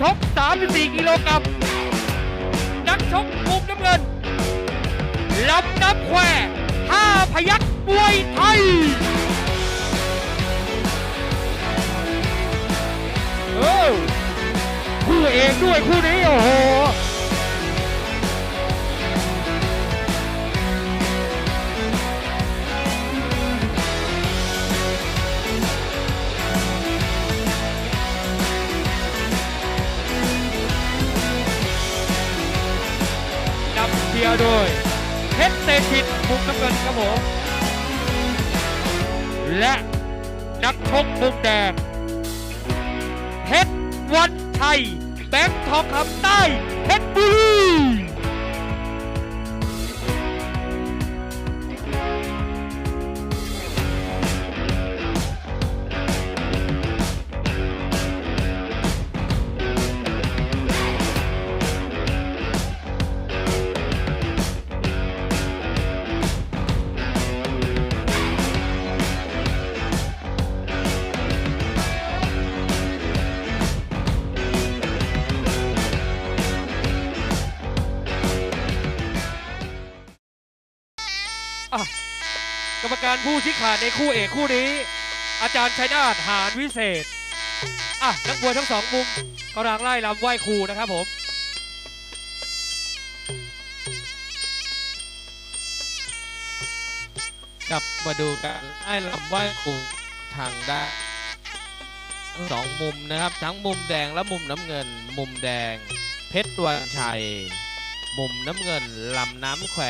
ชก 34 กิโลกรัมนักชกมุมน้ำเงินลำน้ำแควห้าพยักมวยไทย เออคู่เอกด้วยคู่นี้ โอ้โห ชียร์โดยเพชรเตชิตมุมน้ำเงินครับผมและนักชกมุมแดงเพชรวันชัยแบงค์ทองคำใต้เพชรบุรี อะกรรมการผู้ชี้ขาดในคู่เอกคู่นี้ อาจารย์ชัยนาทหารวิเศษอะนักมวยทั้งสองมุมกำลังไล่ลำไหว้ครูนะครับผมกลับมาดูกันไอ้ลำไหว้ครูทางด้านสองมุมนะครับ ทั้งมุมแดงและมุมน้ำเงิน มุมแดง เพชรวันชัย มุมน้ำเงินลำน้ำแคว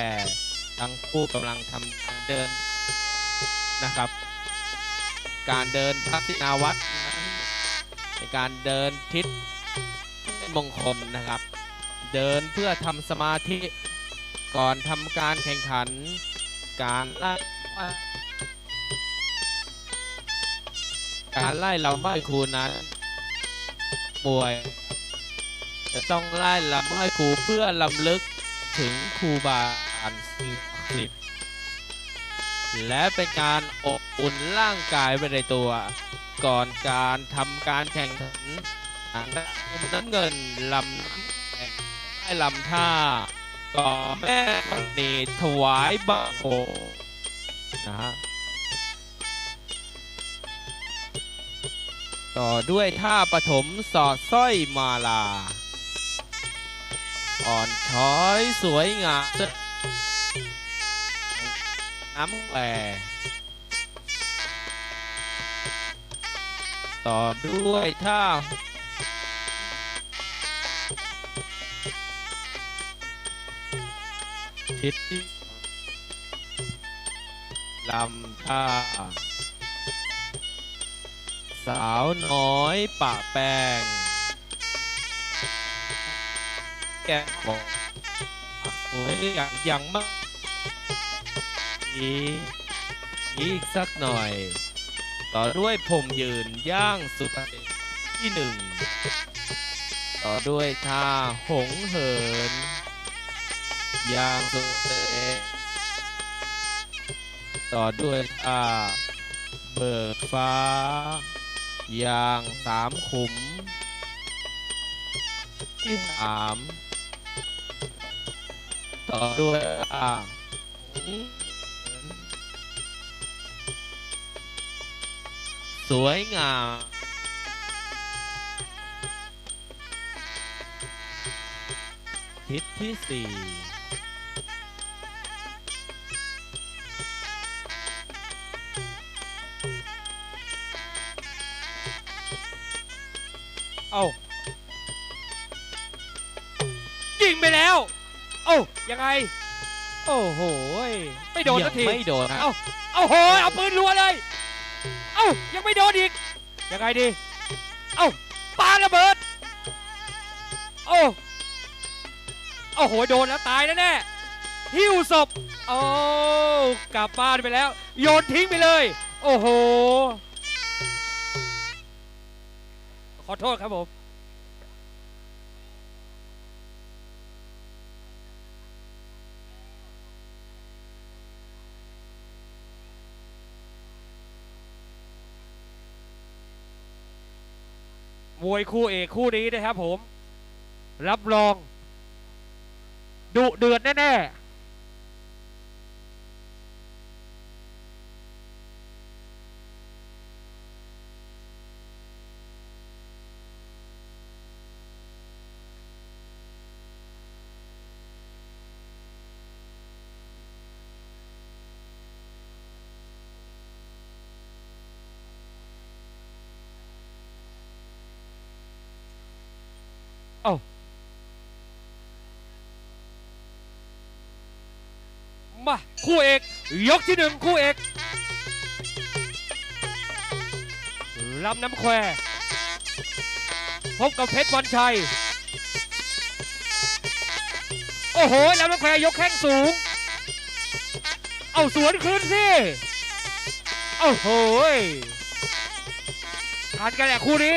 ทั้งคู่กำลังทำการเดินนะครับ การเดินพัฒนาวัดในการเดินทิศเป็นมงคลนะครับ เดินเพื่อทำสมาธิก่อนทำการแข่งขัน การไล่การไล่ลำไหว้ครูนั้นมวยจะต้องไล่ลำไหว้ครูเพื่อลำลึกถึงครูบาอาจารย์ และเป็นการอบอุ่นร่างกายไปในตัว ก่อนการทำการแข่งขันทางด้านน้ำเงินลำน้ำแดงได้ลำท่าก่อแม่ธรณีถวายบังคมนะฮะต่อด้วยท่าปฐมสอดสร้อยมาลา อ่อนช้อยสวยงาม น้ำแหวต่อด้วยท่าทิศลำท่าสาวน้อยปะแปง แกงบอกโอ้ยอย่างย่างมาก อีกอีกสักหน่อย ต่อด้วยผมยืนย่างสุภาพที่หนึ่งต่อด้วยท่าหงเหินย่างสุดเตต่อด้วยท่าเบิกฟ้าย่างสามขุม ที่สามต่อด้วยท่า สวยงาม ทิศที่สี่เอ้ายิงไปแล้ว เอ้ายังไง โอ้โหยไม่โดนสักที ยังไม่โดนครับ เอ้า เอาโหยเอาปืนรัวเลยเอ้ายังไม่โดนอีก ยังไงดี เอ้าปาระเบิด โอ้โอ้โหโดนแล้วตายแน่แน่หิ้วศพโอ้กลับบ้านไปแล้ว โยนทิ้งไปเลย โอ้โห ขอโทษครับผม มวยคู่เอกคู่นี้นะครับผม รับรองดุเดือดแน่ๆ อ้ามา คู่เอก ยกที่หนึ่งคู่เอกลำน้ำแควพบกับเพชรวันชัย โอ้โหลำน้ำแคว ยกแข้งสูง เอาสวนคืนสิโอ้โหยทันกันแหละคู่นี้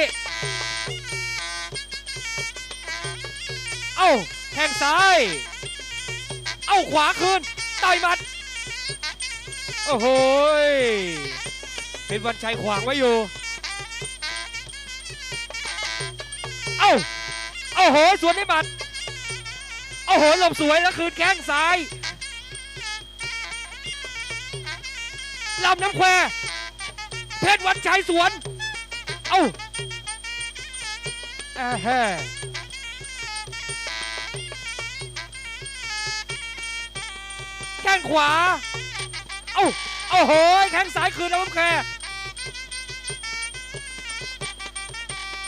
แข้งซ้าย เอ้าขวาคืนต่อยมัด โอ้โหเป็นวันชัยขวางไว้อยู่ เอ้า โอ้โห สวนได้หมัด โอ้โห หลบสวยแล้วคืนแข้งซ้ายลำน้ำแควเพชรวันชัยสวน เอ้าอ่าฮะ ข้งขวา เอ้าโอ้โหแข้งซ้ายคืนแล้วครับแคร์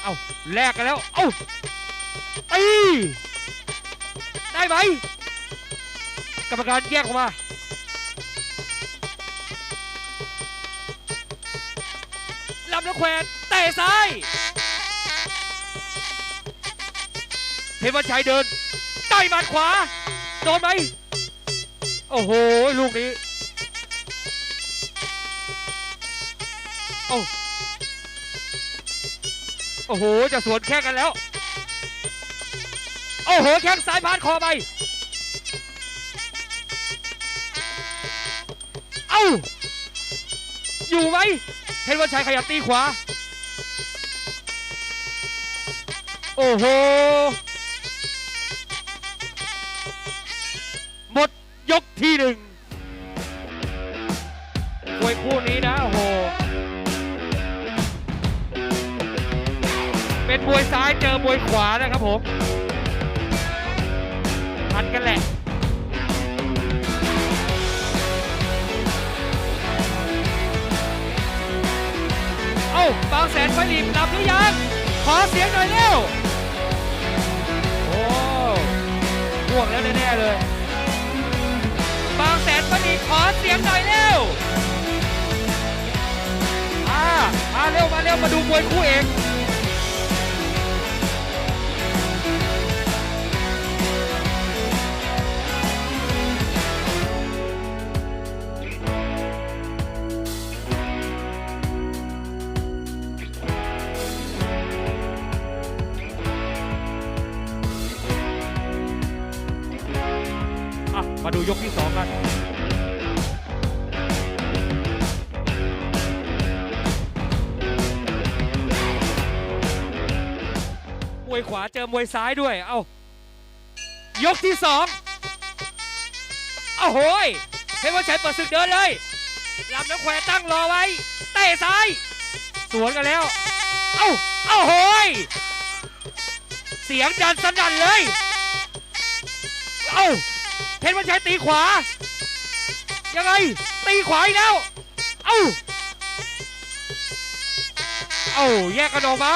เอ้าแลกกันแล้ว เอ้าตีได้ไหมกรรมการแยกออกมาลำน้ำแขวนเตะซ้ายเพชรวันชัยเดินได้หมัดขวา โดนไหม โอ้โห ลูกนี้โอ้โอ้โห จะสวนแข้งกันแล้ว โอ้โห แข้งซ้ายพาดคอไป เอ้า อยู่ไหมเพชรวันชัยขยับตีขวา โอ้โห ยกที่หนึ่งมวยคู่นี้นะโอ้โห เป็นมวยซ้ายเจอมวยขวานะครับผมทันกันแหละเอ้าบางแสนไฟลีบดับหรือยัง ขอเสียงหน่อยเร็ว โอ้ห่วงแล้วแน่ ๆ เลย บางแสนปนีขอเสียงหน่อยเร็วมามาเร็วมาเร็วมาดูมวยคู่เอก อมวยซ้ายด้วย เอายกที่สองเอาโหยเพชรวัชชัยเปิดศึกเดินเลยลำน้ำแควตั้งรอไว้ เตะซ้าย สวนกันแล้ว เอ้าเอ้าโหยเสียงดันสนั่นเลย เอ้าเพชรวัชชัยตีขวา ยังไง ตีขวาอีกแล้ว เอ้า เอ้าแยกกันออกมา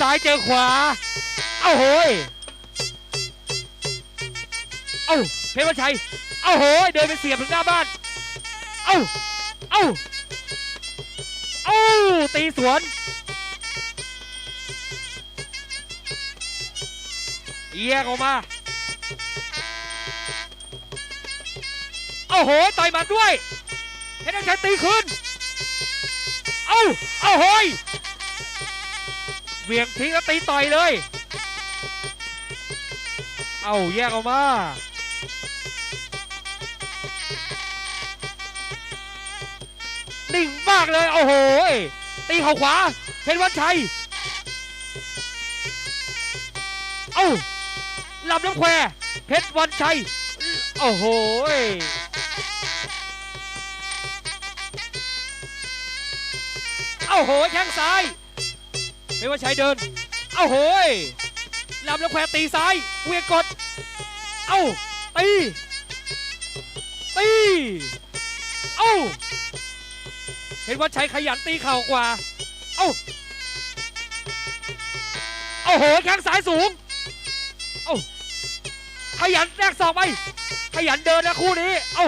ซ้ายเจอขวา เอ้าโหยเอ้าเพชรวัชชัย เอ้าโหยเดินไปเสียบถึงหน้าบ้าน เอ้า เอ้า เอ้าตีสวนแยกออกมา เอ้าโหยต่อยหมัดด้วยเพชรวัชชัยตีคืน เอ้า เอ้าโหย เวียงทิ้งแล้วตีต่อยเลย เอาแยกออกมานิ่งมากเลย โอ้โหยตีเข่าขวา เพชรวันชัย เอ้าลำน้ำแคว เพชรวันชัย โอ้โหยเอ้าโหยแข้งซ้าย เพชรวันชัยเดิน เอ้าโหยลำน้ำแควตีซ้ายเวียงกด เอ้าตีตีเอ้าเห็นว่าชัยขยันตีเข่ากว่า เอ้าโอ้โหแข้งซ้ายสูง เอ้าขยันแทรกศอกไปขยันเดินนะคู่นี้ เอ้า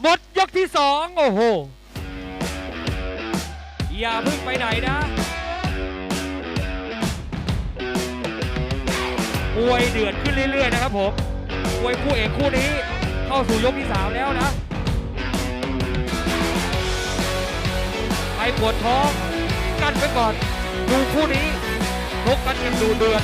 หมดยกที่สองโอ้โห อย่าเพิ่งไปไหนนะมวยเดือดขึ้นเรื่อยๆนะครับผมมวยคู่เอกคู่นี้เข้าสู่ยกที่สามแล้วนะใครปวดท้อง กันไปก่อน ดูคู่นี้ทกกันกันดูเดือด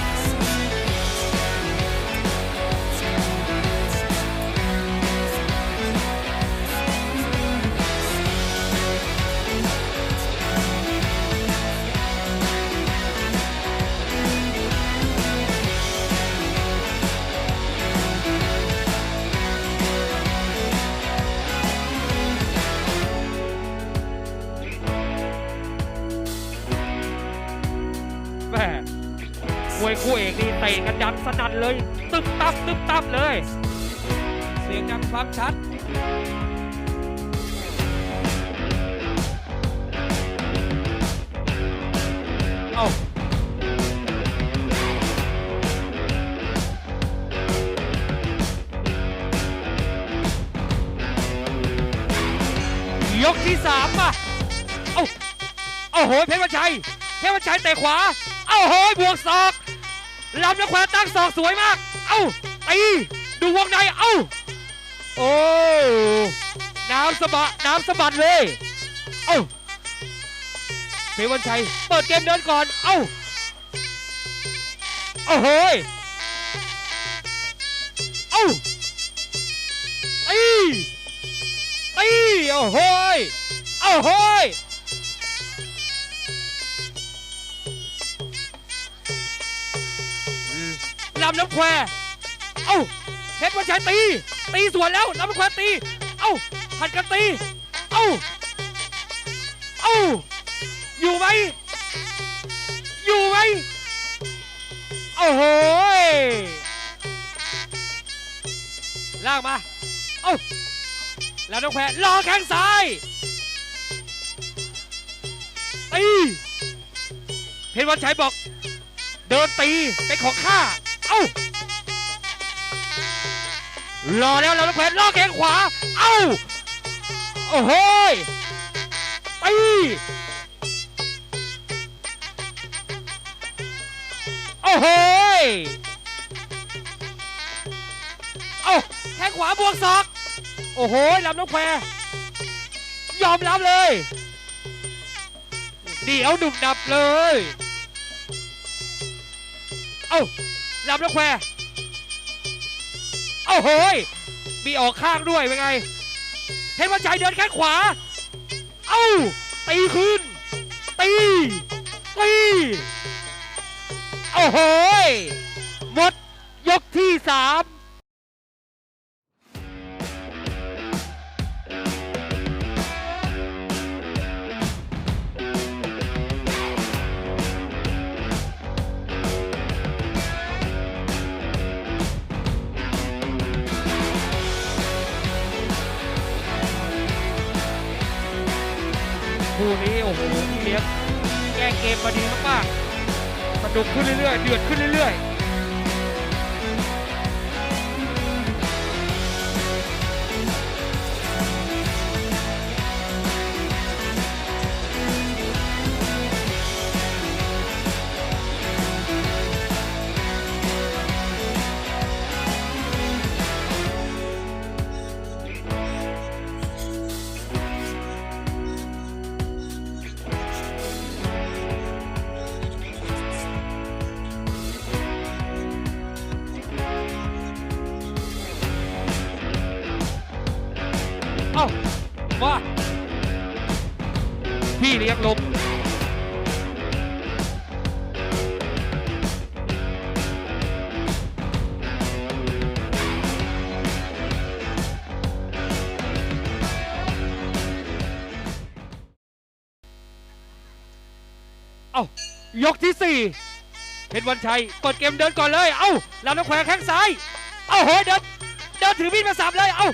แม่มวยคู่เอกนี่เตะกันดังสนั่นเลย ตึ๊บตับตึ๊บตับเลย เสียงดังฟังชัดเอายกที่สามอะ เอาโอ้โห เพชรวันชัย เพชรวันชัยเตะขวา อ้โหบวกศอกลำแล้วขวนตั้งศอกสวยมาก เอ้าตีดูวงในเอ้าโอ้น้ำสะบัดน้ำสะบัดเลย เอ้าเพวันชัยเปิดเกมเดินก่อน เอ้าโอ้โหยเอ้าตีตีโอ้โหยโอ้โหำน้ำแควเอ้าเพชรวัชัยตี ตีสวนแล้วลำน้ำแควตี เอ้าผัดกันตี เอ้า เอ้า อยู่ไหม อยู่ไหมโอ้โหยลากมา เอ้าลำน้ำแควรอแข้งซ้าย ตี เพชรวัชัยบอก เดินตีเป็นของข้า รอแล้วแล้วแขวนล่อแขนขวา เอ้า โอ้โหยตีโอ้โหเอ้าแขนขวาบวกศอก โอ้โหลำน้องแควยอมรับเลย เดี๋ยวดุบดับเลย เอ้า ลำแล้วแควเอ้าโหยมีออกข้างด้วยเป็นไงเห็นว่าชัยเดินแค่ขวา เอ้าตีขึ้น ตีตีโอ้โหยหมดยกที่สาม เกมมาดีมากๆสนุกขึ้นเรื่อยๆ เดือดขึ้นเรื่อยๆ พี่เลี้ยงลมเอายกที่สี่เพชรวันชัยเปิดเกมเดินก่อนเลย เอ้าลำน้ำแขวแข้งซ้าย เอ้าโหยเดินเดินถือมีดมาสับเลย เอ้า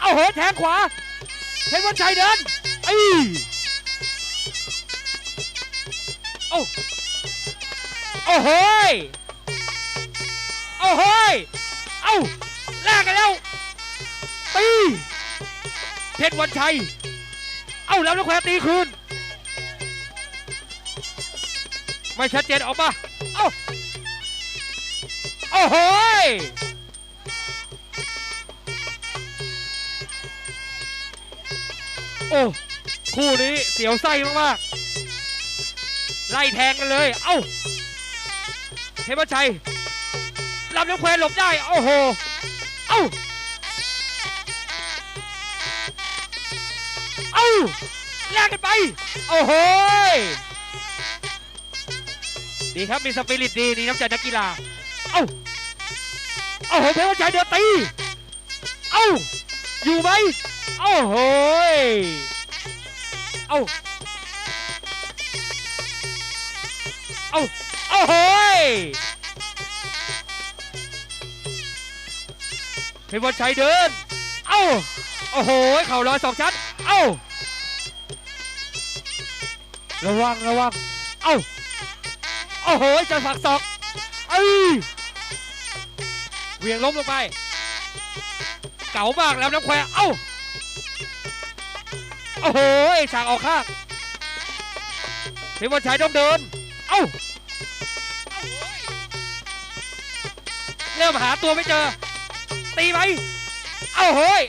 เอ้าโหยแทงขวา เพชรวันชัยเดินไอ้ ยเอ้โอ้โหยโอ้โหยเอ้าแลกกันแล้วตีเพชรวันชัย เอ้าแล้วน้ำแขวตีคืน ไม่ชัดเจนออกมา เอ้าโอ้โหยโอ้ คู่นี้เสียวไส้มากๆ ไล่แทงกันเลย เอ้าเทพชัยลำน้ำแควหลบได้ โอ้โห เอ้า เอ้าแลกกันไป โอ้โห ดีครับ มีสปิริตดีนี่น้ำใจนักกีฬา เอ้า เอ้าโหเพชรวัชชัยเดินตี เอ้า อยู่ไหมเอ้โห เอ้า เอ้าเอ้โหยเพชรวัชชัยเดิน เอ้าโอ้โห เข่าลอยสองชั้นเอ้าระวังระวังเอ้าโอ้โหจะฝักศอกเอ้ยเวียงล้มลงไป เก๋ามากแล้วน้ำแควเอ้าโอ้โหฉากออกข้างเพชรวันชัยต้องเดิน เอ้าเอ้าเฮ้ยเริ่มหาตัวไม่เจอ ตีไหมเอ้าเฮ้ย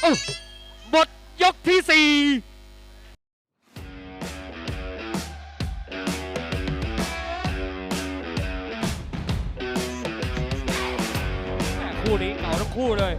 เอ้าหมดยกที่สี่แม่คู่นี้เก่าทั้งคู่เลย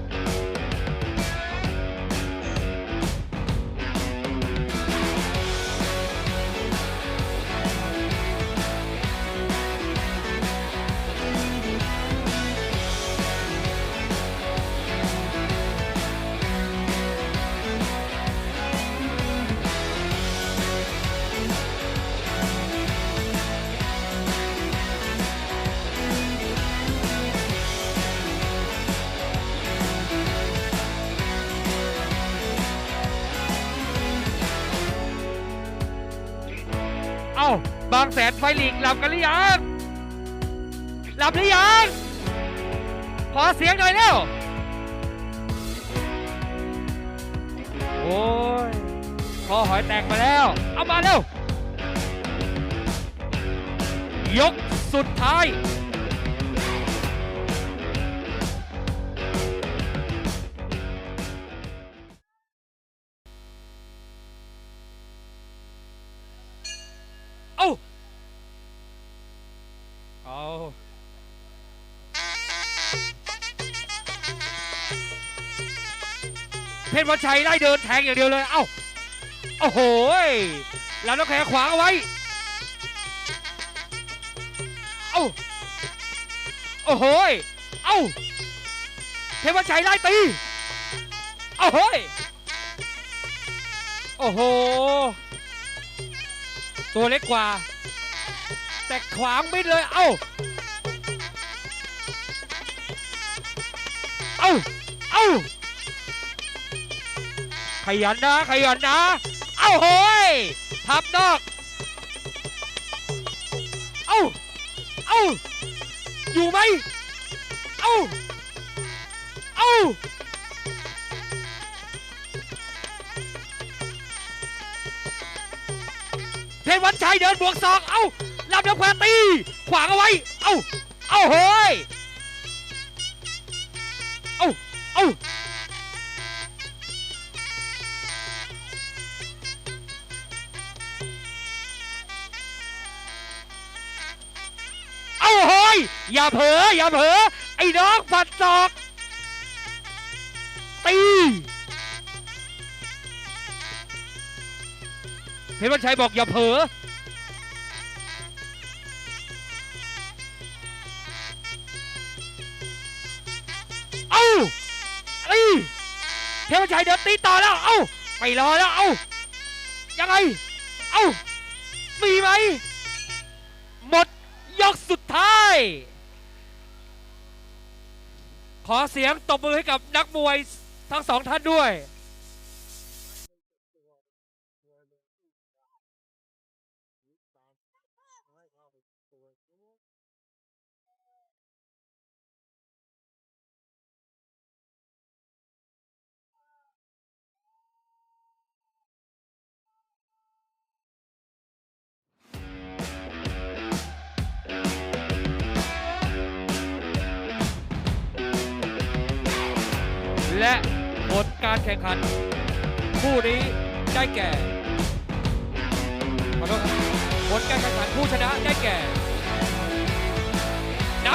างแสนไฟลีกหลับกันหรือยังหลับหรือยังขอเสียงหน่อยเร็วโอ้ยคอหอยแตกมาแล้ว เอามาเร็วยกสุดท้าย ชรวันชัยไล่เดินแทงอย่างเดียวเลย เอ้า โอ้โหยแล้วน้องแขงขวางเอาไว้ เอ้า โอ้โหยเอ้าเพชรวันชัยไล่ตีโอ้โหยโอ้โห ตัวเล็กกว่า แต่ขวางมิดเลย เอ้า เอ้า เอ้า ขยันนะ ขยันนะ เอ้าโหยพับนอก เอ้า เอ้า อยู่ไหม เอ้า เอ้า เพชรวันชัยเดินบวกศอก เอ้ารับน้ำแควตี ขวางเอาไว้ เอ้า เอ้าโหย อย่าเผลออย่าเผลอไอ้น้องฝัดจอกตีเพชรวันชัยบอกอย่าเผลอเอ้าไอ้เพชรวันชัยเดินตีต่อแล้ว เอ้าไม่รอแล้ว เอ้ายังไง เอ้ามีไหม หมดยกสุดท้าย ขอเสียงตบมือให้กับนักมวยทั้งสองท่านด้วย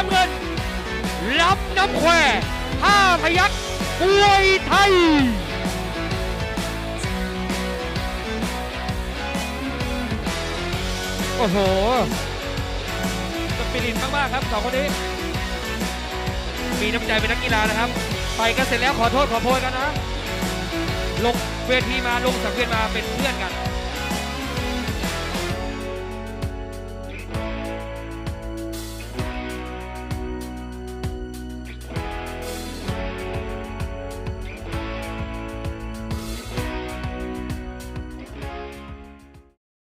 ำเงินรับน้ำแควห้าพยักมวยไทย โอ้โหสปิริตมาก ๆ ครับสองคนนี้ มีน้ำใจเป็นนักกีฬานะครับ ไปกันเสร็จแล้วขอโทษขอโพยกันนะ ลงเวทีมาลงสังเวียนมาเป็นเพื่อนกัน